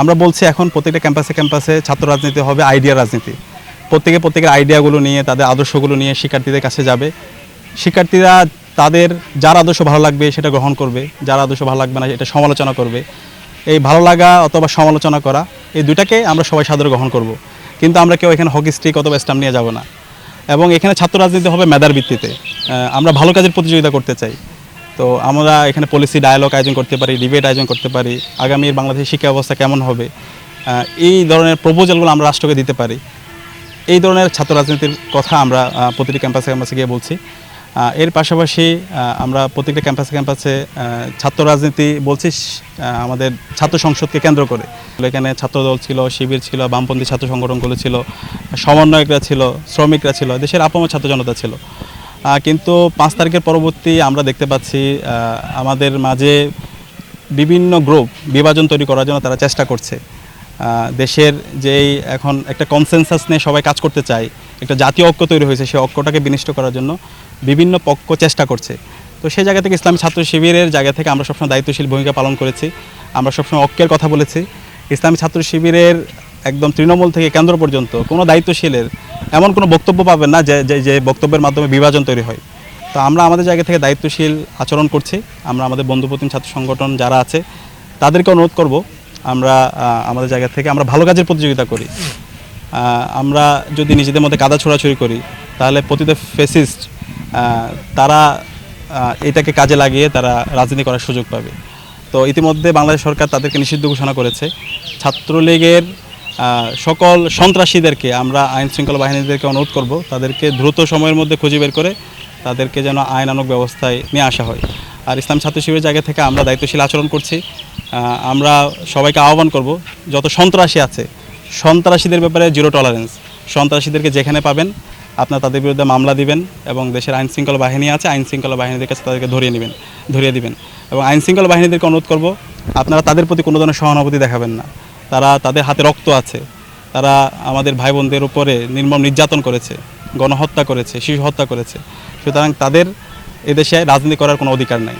আমরা বলছি এখন প্রত্যেকটা ক্যাম্পাসে ক্যাম্পাসে ছাত্র রাজনীতি হবে আইডিয়া রাজনীতি। প্রত্যেকে প্রত্যেকের আইডিয়াগুলো নিয়ে, তাদের আদর্শগুলো নিয়ে শিক্ষার্থীদের কাছে যাবে। শিক্ষার্থীরা তাদের যার আদর্শ ভালো লাগবে সেটা গ্রহণ করবে, যার আদর্শ ভালো লাগবে না এটা সমালোচনা করবে। এই ভালো লাগা অথবা সমালোচনা করা, এই দুটাকে আমরা সবাই সাদরে গ্রহণ করব। কিন্তু আমরা কেউ এখানে হকি স্টিক অথবা স্টাম্প নিয়ে যাব না। এবং এখানে ছাত্র রাজনীতি হবে মেধার ভিত্তিতে। আমরা ভালো কাজের প্রতিযোগিতা করতে চাই। তো আমরা এখানে পলিসি ডায়ালগ আয়োজন করতে পারি ডিবেট আয়োজন করতে পারি, আগামীর বাংলাদেশের শিক্ষা ব্যবস্থা কেমন হবে এই ধরনের প্রপোজালগুলো আমরা রাষ্ট্রকে দিতে পারি। এই ধরনের ছাত্র রাজনীতির কথা আমরা প্রতিটি ক্যাম্পাসে ক্যাম্পাসে গিয়ে বলছি। এর পাশাপাশি আমরা প্রত্যেকটা ক্যাম্পাসে ক্যাম্পাসে ছাত্র রাজনীতি বলছি আমাদের ছাত্র সংসদকে কেন্দ্র করে। এখানে ছাত্রদল ছিল, শিবির ছিল, বামপন্থী ছাত্র সংগঠনগুলো ছিল, সমন্বয়করা ছিল, শ্রমিকরা ছিল, দেশের আপামর ছাত্র জনতা ছিল। কিন্তু পাঁচ তারিখের পরবর্তী আমরা দেখতে পাচ্ছি আমাদের মাঝে বিভিন্ন গ্রুপ বিভাজন তৈরি করার জন্য তারা চেষ্টা করছে। দেশের যেই এখন একটা কনসেনসাস নিয়ে সবাই কাজ করতে চায়, একটা জাতীয় ঐক্য তৈরি হয়েছে, সেই ঐক্যটাকে বিনিষ্ট করার জন্য বিভিন্ন পক্ষ চেষ্টা করছে। তো সেই জায়গা থেকে ইসলামী ছাত্র শিবিরের জায়গা থেকে আমরা সবসময় দায়িত্বশীল ভূমিকা পালন করেছি, আমরা সবসময় ঐক্যের কথা বলেছি। ইসলামী ছাত্র শিবিরের একদম তৃণমূল থেকে কেন্দ্র পর্যন্ত কোনো দায়িত্বশীলের এমন কোনো বক্তব্য পাবেন না যে, যে- যে বক্তব্যের মাধ্যমে বিভাজন তৈরি হয়। তো আমরা আমাদের জায়গা থেকে দায়িত্বশীল আচরণ করছি। আমরা আমাদের বন্ধুপ্রতিম ছাত্র সংগঠন যারা আছে, তাদেরকে অনুরোধ করব, আমরা আমাদের জায়গা থেকে আমরা ভালো কাজের প্রতিযোগিতা করি। আমরা যদি নিজেদের মধ্যে কাদা ছোড়াছুড়ি করি, তাহলে প্রতিটা ফেসিস্ট তারা এটাকে কাজে লাগিয়ে তারা রাজনীতি করার সুযোগ পাবে। তো ইতিমধ্যে বাংলাদেশ সরকার তাদেরকে নিষিদ্ধ ঘোষণা করেছে। ছাত্রলীগের সকল সন্ত্রাসীদেরকে, আমরা আইন শৃঙ্খলা বাহিনীদেরকে অনুরোধ করব, তাদেরকে দ্রুত সময়ের মধ্যে খুঁজে বের করে তাদেরকে যেন আইনানুগ ব্যবস্থায় নিয়ে আসা হয়। আর ইসলাম ছাত্র শিবিরের জায়গা থেকে আমরা দায়িত্বশীল আচরণ করছি। আমরা সবাইকে আহ্বান করব, যত সন্ত্রাসী আছে, সন্ত্রাসীদের ব্যাপারে জিরো টলারেন্স। সন্ত্রাসীদেরকে যেখানে পাবেন, আপনার তাদের বিরুদ্ধে মামলা দিবেন এবং দেশের আইন শৃঙ্খলা বাহিনী আছে, আইন শৃঙ্খলা বাহিনীদের কাছে তাদেরকে ধরিয়ে নেবেন, ধরিয়ে দিবেন। এবং আইন শৃঙ্খলা বাহিনীদেরকে অনুরোধ করব, আপনারা তাদের প্রতি কোনো ধরনের সহানুভূতি দেখাবেন না। তারা তাদের হাতে রক্ত আছে। তারা আমাদের ভাই বোনদের উপরে নির্মম নির্যাতন করেছে, গণহত্যা করেছে শিশু হত্যা করেছে। সুতরাং তাদের এদেশে রাজনীতি করার কোনো অধিকার নাই।